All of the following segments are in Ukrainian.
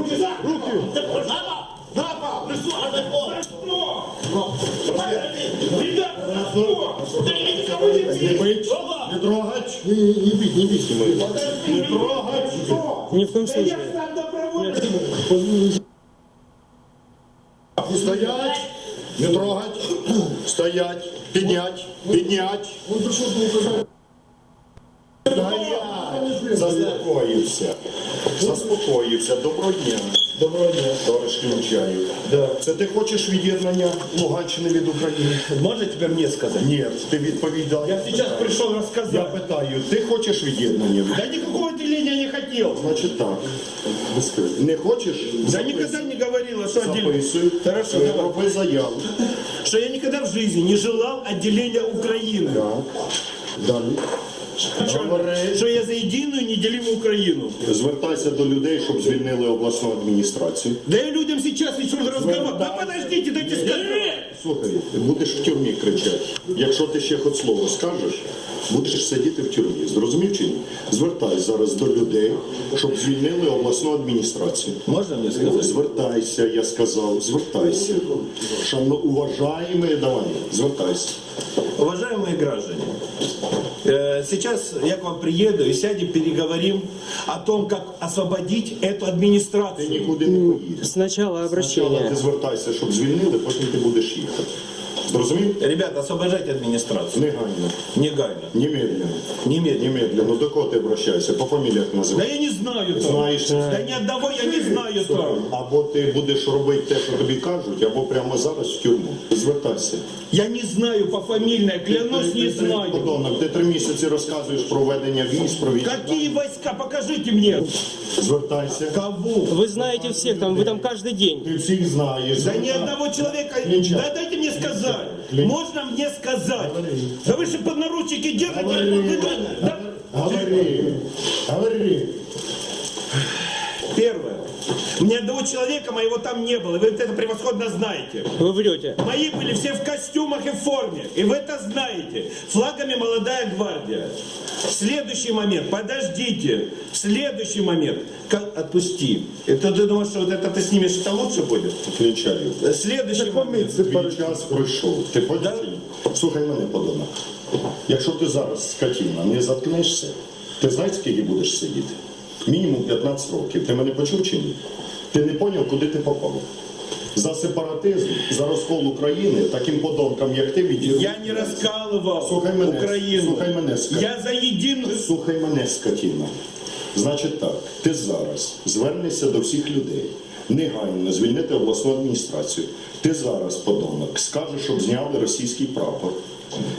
Руки за! Руки! Ребята, за я никого не бил! Не трогать. Не, не, не бить, не бить. Не трогать. Ни в коем Да я случае. сам добровольно! Стоять. Не трогать. Стоять. Піднять. Піднять. Стоять. Заспокоївся. Заспокоївся. Доброго дня. Доброго дня. Товариш Клінчаю. Це ти хочеш від'єднання Луганщини від України? Можно теперь мне сказать? Ні, ти відповідав. Я сейчас пришел Я рассказать. питаю, ти хочеш від'єднання? Да никакого отделения не хотел. Значить так. Не хочеш? Я никогда не говорила, отделение. Записуй. Хорошо, Е. Роби заяву. Что я никогда в жизни не желал отделения Украины. Так. Далі. Что я за единую неделимую Украину. Звертайся до людей, щоб звільнили обласну адміністрацію. Да я людям сейчас еще разговор. Да подождите, дайте сказать. Слухай, будеш в тюрмі кричати. Якщо ти ще хоч слово скажеш, будеш сидіти в тюрмі. Зрозумів чи ні? Звертайся зараз до людей, щоб звільнили обласну адміністрацію. Можно мне сказать? Звертайся, я сказав, звертайся. Шановно, уважаємо, давай, звертайся Уважаемые граждане, э, сейчас я к вам приеду и сядем, переговорим о том, как освободить эту Ти администрацию. нікуди не поїдеш. Сначала Спочатку обращение. ти звертайся, щоб звільнили, потім ти будеш їхати. Зрозумів? Ребята, освобождайте администрацию. Негайно, Негайно. немедленно. Немедленно. Немедленно. До кого ти обращаєшся? По фаміліях Да я не знаю там. Знаєш, Да ни одного я не знаю там. або ти будеш робити те, що тобі кажуть, або прямо зараз в тюрму. Звертайся. Я не знаю по фамильной, клянусь, не знаю. подонок, Ти три місяці розказуєш про ведення військ, про військ. Какие войска? Покажите мне. Звертайся. Кого? Вы знаете всех там, вы там каждый день. Ти всіх знаєш. Да ни Звертайся. одного человека. Клинчак. Да дайте мне сказать. Клин- Можно мне сказать? Да вы же под наручники держите. Говори. Вы- да. Говори. Говори. Первое. Ни одного человека моего там не было. Вы это превосходно знаете. Вы врете. Мои были все в костюмах и в форме. И вы это знаете. Флагами молодая гвардия. Следующий момент. Подождите. Следующий момент. Как- Отпусти. Это ты думаешь, что вот это ты снимешь, это лучше будет? Клінчаю. Следующий момент. Твій час пройшов. Ти поняв? чи ні? Слухай мене, подонок. Якщо ти зараз, скотіна, не заткнешся, ти знаєш, скільки будеш сидіти? Мінімум 15 років. Ти мене почув чи ні? Ти не поняв, куди ти попав? За сепаратизм, за розкол України, таким подонкам, як ти, відірвуть. Я не раскалывал Слухай мене, Украину. слухай мене. Я за единую... Слухай мене, скотіна. Значить так, ти зараз звернешся до всіх людей. Негайно звільнити обласну адміністрацію. Ти зараз, подонок, скажеш, щоб зняли російський прапор.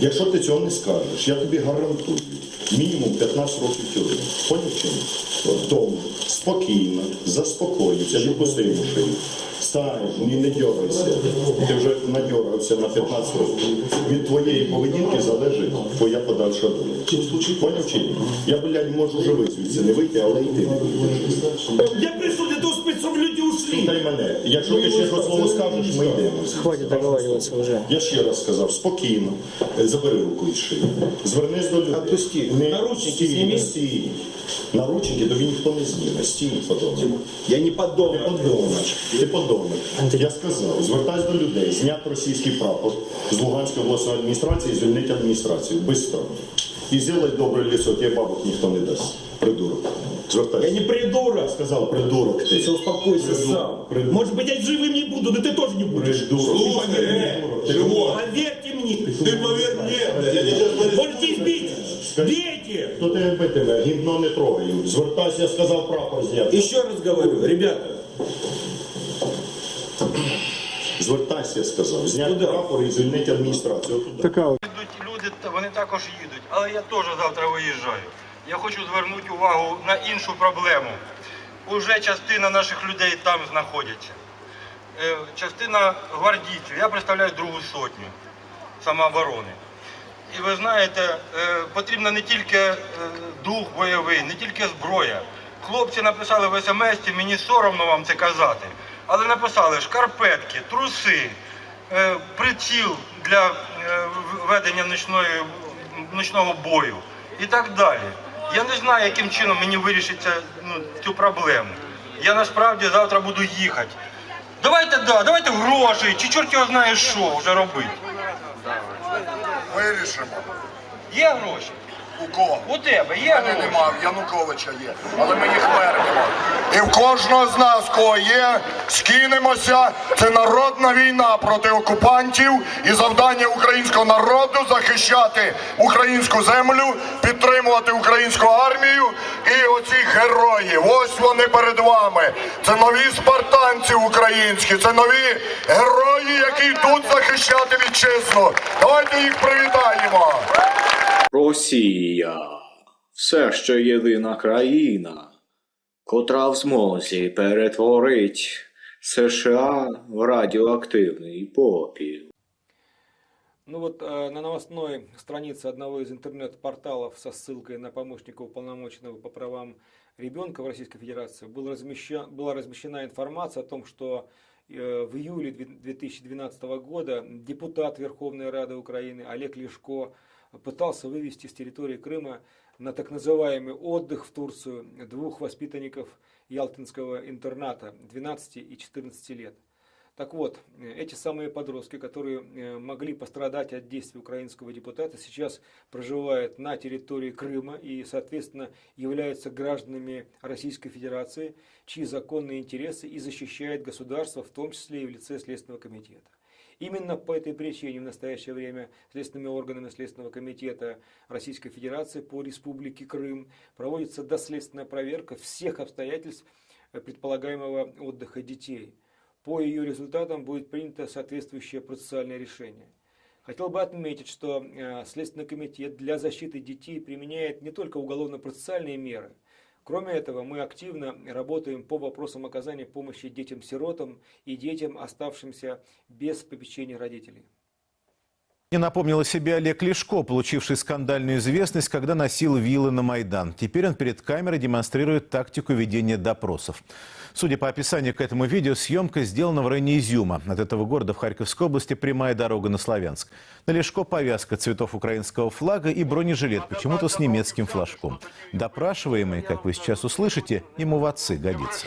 Якщо ти цього не скажеш, я тобі гарантую мінімум 15 років тюрми. Поняв ні? Тому спокійно, заспокоївся, відпусти йому шию. Стань, ні, не дьорайся. Ти вже надьорався на 15 років. Від твоєї поведінки залежить твоя подальша доля. Поняв чи ні? Я, блядь, можу живий звідси не вийти, але і ти не вийдеш. Я чтобы Дай мене. Якщо ти ще хоч слово скажеш, ми йдемо. Хватит договариваться уже. Я ще раз сказав, спокійно, Е, забери руку із шиї. Звернись до людей. Отпусти. Не Наручники стій, зніми. стій. Наручники тобі ніхто не зніме. Стій, подонок. Я не Ти подонок. Ти подонок. Я сказав, звертайся до людей, зняти російський прапор з Луганської обласної адміністрації, і звільнити адміністрацію. Бистро. І зробай добре лісо, тебе бабок ніхто не дасть. Придурок. Я Звертайся. не придурок. Сказав, придурок ти. Все, успокойся сам. Придурок. Может быть, я живым не буду, да ты тоже не будешь. Придурок. Слушай, э, живот. Поверьте мне. Ты поверь мне, блядь, я тебе сейчас говорю. Можете избить. Бейте. Хто тебе битиме? Гімно не трогаю. Звертайся, я сказав прапор зняти. Еще раз говорю, ребята, Звертайся, я сказав. Зняти Куди? прапор і звільнити адміністрацію. Отуда. Такая Йдуть люди, та вони також їдуть, але я теж завтра виїжджаю. Я хочу звернути увагу на іншу проблему. Уже частина наших людей там знаходяться. Е, Частина гвардійців, я представляю другу сотню самооборони. І ви знаєте, е, потрібно не тільки е, дух бойовий, не тільки зброя. Хлопці написали в смс, мені соромно вам це казати, але написали шкарпетки, труси, приціл для ведення нічної, нічного бою і так далі. Я не знаю, яким чином мені вирішиться ну, цю проблему. Я насправді завтра буду їхати. Давайте, да, давайте гроші, чи чорт його знає що вже робити. Вирішимо. Є гроші? У кого? У тебе є мене гроші? нема, в Януковича є, але ми їх вернемо. І в кожного з нас, кого є, скинемося. Це народна війна проти окупантів і завдання українського народу захищати українську землю, підтримувати українську армію і оцих героїв. Ось вони перед вами. Це нові спартанці українські, це нові герої, які йдуть захищати вітчизну. Давайте їх привітаємо. Росія все ще єдина країна, котра в змозі перетворить США в радіоактивний попіл. Ну вот э, на новостной странице одного из интернет-порталов со ссылкой на помощника уполномоченного по правам ребенка в Российской Федерации был размещен, была размещена информация о том, что э, в июле две- 2012 года депутат Верховной Рады Украины Олег Лешко пытался вывести с территории Крыма на так называемый отдых в Турцию двух воспитанников Ялтинского интерната 12 и 14 лет. Так вот, эти самые подростки, которые э, могли пострадать от действий украинского депутата, сейчас проживают на территории Крыма и, соответственно, являются гражданами Российской Федерации, чьи законные интересы и защищает государство, в том числе и в лице Следственного комитета. Именно по этой причине в настоящее время следственными органами Следственного комитета Российской Федерации по Республике Крым проводится доследственная проверка всех обстоятельств э, предполагаемого отдыха детей. По ее результатам будет принято соответствующее процессуальное решение. Хотел бы отметить, что э, Следственный комитет для защиты детей применяет не только уголовно-процессуальные меры. Кроме этого, мы активно работаем по вопросам оказания помощи детям-сиротам и детям, оставшимся без попечения родителей. Не напомнил о себе Олег Лешко, получивший скандальную известность, когда носил вилы на Майдан. Теперь он перед камерой демонстрирует тактику ведения допросов. Судя по описанию к этому видео, съемка сделана в районе Изюма. От этого города в Харьковской области прямая дорога на Славянск. На Лешко повязка цветов украинского флага и бронежилет, почему-то с немецким флажком. Допрашиваемый, как вы сейчас услышите, ему в отцы годится.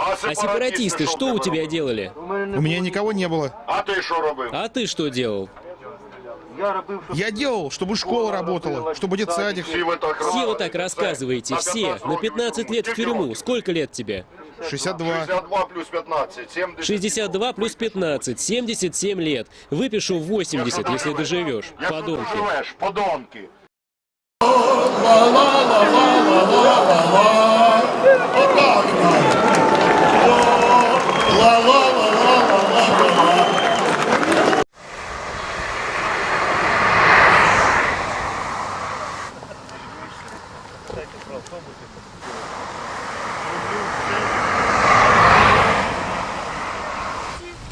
А А сепаратисты что у тебя делали? У меня никого не было. А ти що робив? А ты что делал? Я делал, чтобы школа работала, чтобы детсадик. Всі ви так Все вы так рассказываете, все. На 15 лет в тюрьму. Сколько лет тебе? 62. 62 плюс 15, 70. 62 плюс 15, 77 лет. Выпишу 80, если доживешь. Подонки. подонки.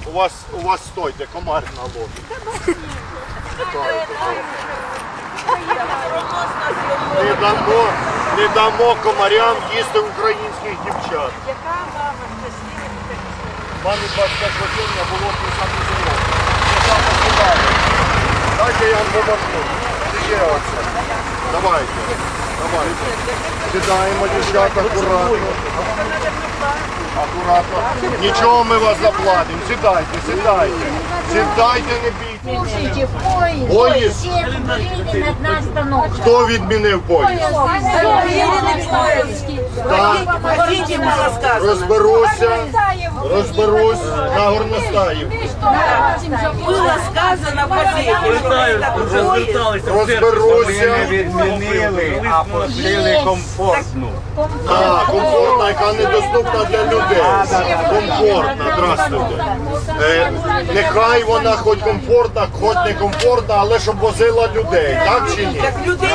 У вас, у вас стойте, комар на лобі. Не дамо, не дамо комарям їсти українських дівчат. Яка мама щаслива така? Мамі 25 років не було 50 років. Я сам посідаю. Дайте я вам поможу. Це є оце. Давайте. Давайте. Сідаємо, дівчат акуратно. Акуратно. Нічого ми вас заплатимо. Сідайте, сідайте. Сідайте, не бійте. Слушайте, поезд, одна остановка. Хто відмінив поїзд? Так. Покажите, мне рассказывай. Розберуся. Розберусь на горностаїв. Было сказано в газете. Розберуся. відмінили, а пошили комфортну. Так, комфортна, яка недоступна для людей. Комфортна, здравствуйте. Е, нехай вона хоч комфортна, хоч не комфортна, але щоб возила людей, так чи ні? Людей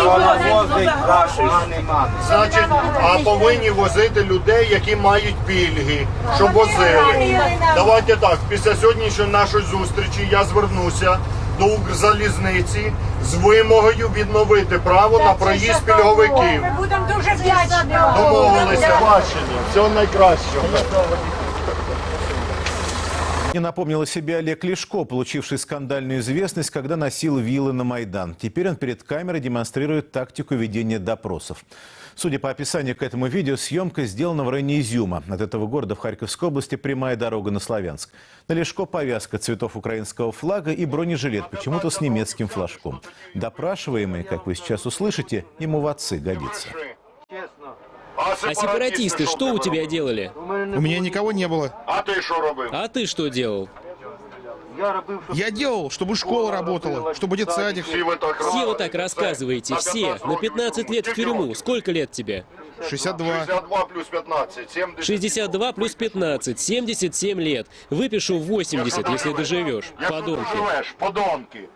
Значить, а повинні возити людей, які мають пільги, щоб возили. Давайте так, після сьогоднішньої нашої зустрічі я звернуся до Укрзалізниці з вимогою відновити право на проїзд пільговиків. Ми будемо дуже вдячні. Домовилися, бачення. Всього найкращого. Не напомнил о себе Олег Лешко, получивший скандальную известность, когда носил вилы на Майдан. Теперь он перед камерой демонстрирует тактику ведения допросов. Судя по описанию к этому видео, съемка сделана в районе Изюма. От этого города в Харьковской области прямая дорога на Славянск. На Лешко повязка цветов украинского флага и бронежилет, почему-то с немецким флажком. Допрашиваемый, как вы сейчас услышите, ему в отцы годится. А сепаратисты что у тебя делали? У меня никого не было. А що робив? А ты что делал? Я делал, чтобы школа работала, чтобы детсадик. Все вы так рассказываете, все. На 15 лет в тюрьму. Сколько лет тебе? 62. 62 плюс 15, 70. 62 плюс 15, 77 лет. Выпишу 80, если доживешь. Подонки. подонки.